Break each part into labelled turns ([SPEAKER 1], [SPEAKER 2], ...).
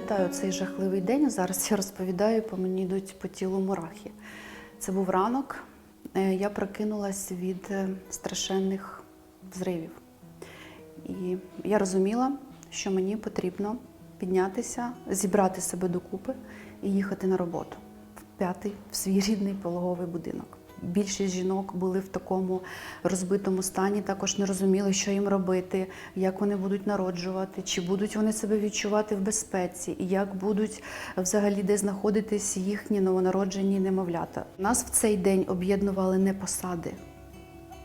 [SPEAKER 1] Пам'ятаю цей жахливий день. Зараз я розповідаю, по мені йдуть по тілу мурахи. Це був ранок. Е, Я прокинулась від е, страшенних взривів. І я розуміла, що мені потрібно піднятися, зібрати себе докупи і їхати на роботу в п'ятий в свій рідний пологовий будинок. Більшість жінок були в такому розбитому стані, також не розуміли, що їм робити, як вони будуть народжувати, чи будуть вони себе відчувати в безпеці, і як будуть взагалі де знаходитись їхні новонароджені немовлята. Нас в цей день об'єднували не посади,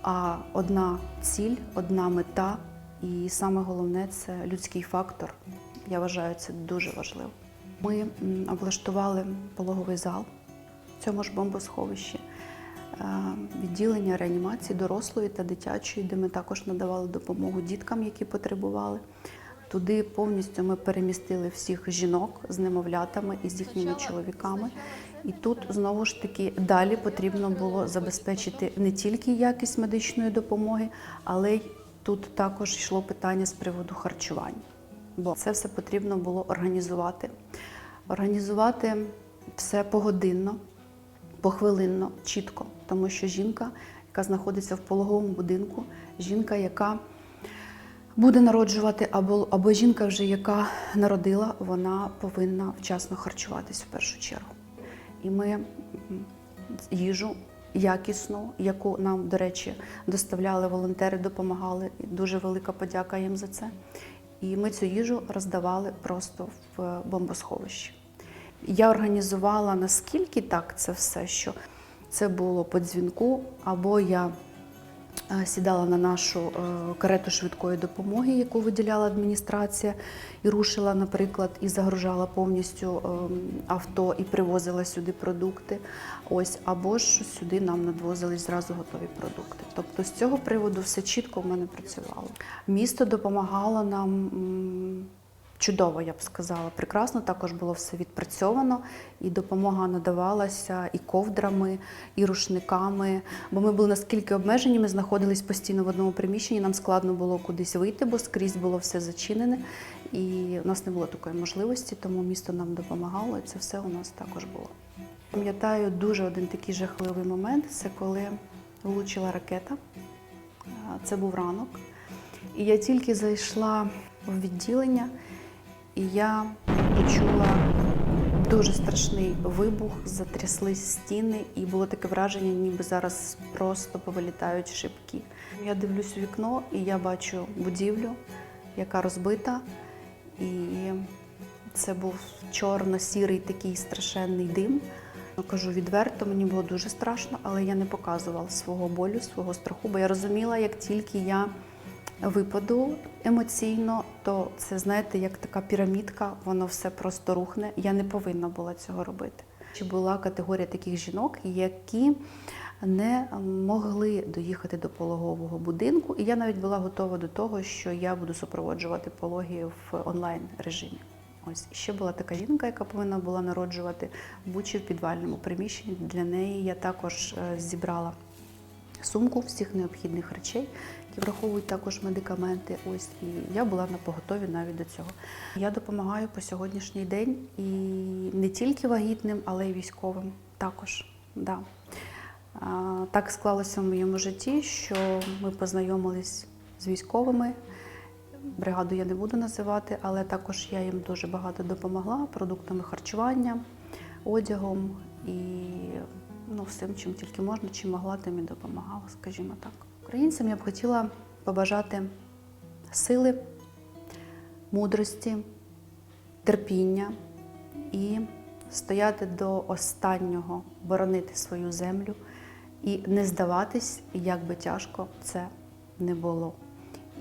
[SPEAKER 1] а одна ціль, одна мета, і саме головне це людський фактор. Я вважаю, це дуже важливо. Ми облаштували пологовий зал в цьому ж бомбосховищі, відділення реанімації дорослої та дитячої, де ми також надавали допомогу діткам, які потребували. Туди повністю ми перемістили всіх жінок з немовлятами і з їхніми чоловіками. І тут знову ж таки далі потрібно було забезпечити не тільки якість медичної допомоги, але й тут також йшло питання з приводу харчування. Бо це все потрібно було організувати. Організувати все погодинно, похвилинно, чітко, тому що жінка, яка знаходиться в пологовому будинку, жінка, яка буде народжувати, або, або жінка, вже яка народила, вона повинна вчасно харчуватись в першу чергу. І ми їжу якісну, яку нам, до речі, доставляли волонтери, допомагали. І дуже велика подяка їм за це. І ми цю їжу роздавали просто в бомбосховищі. Я організувала наскільки так це все, що це було по дзвінку, або я е, сідала на нашу е, карету швидкої допомоги, яку виділяла адміністрація, і рушила, наприклад, і загружала повністю ем, авто і привозила сюди продукти. Ось, або ж сюди нам надвозили зразу готові продукти. Тобто з цього приводу все чітко в мене працювало. Місто допомагало нам. Чудово, я б сказала, прекрасно також було все відпрацьовано, і допомога надавалася і ковдрами, і рушниками. Бо ми були наскільки обмежені, ми знаходились постійно в одному приміщенні. Нам складно було кудись вийти, бо скрізь було все зачинене, і у нас не було такої можливості, тому місто нам допомагало, і це все у нас також було. Пам'ятаю дуже один такий жахливий момент. Це коли влучила ракета. Це був ранок. І я тільки зайшла в відділення, і я почула дуже страшний вибух, затряслись стіни, і було таке враження, ніби зараз просто повилітають шибки. Я дивлюсь у вікно, і я бачу будівлю, яка розбита, і це був чорно-сірий такий страшенний дим. Ну, Кажу відверто, мені було дуже страшно, але я не показувала свого болю, свого страху, бо я розуміла, як тільки я випаду емоційно, то це, знаєте, як така пірамідка, воно все просто рухне. Я не повинна була цього робити. Чи була категорія таких жінок, які не могли доїхати до пологового будинку, і я навіть була готова до того, що я буду супроводжувати пологи в онлайн режимі. Ось ще була така жінка, яка повинна була народжувати Бучі в підвальному приміщенні. Для неї я також е, зібрала сумку всіх необхідних речей, які враховують також медикаменти. Ось і я була на поготові навіть до цього. Я допомагаю по сьогоднішній день і не тільки вагітним, але й військовим також. Да. А, Так склалося в моєму житті, що ми познайомились з військовими. Бригаду я не буду називати, але також я їм дуже багато допомогла продуктами харчування, одягом і ну, всім, чим тільки можна, чим могла, тим і допомагала, скажімо так. Українцям я б хотіла побажати сили, мудрості, терпіння і стояти до останнього, боронити свою землю і не здаватись, як би тяжко це не було.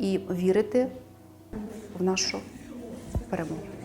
[SPEAKER 1] І вірити в нашу перемогу.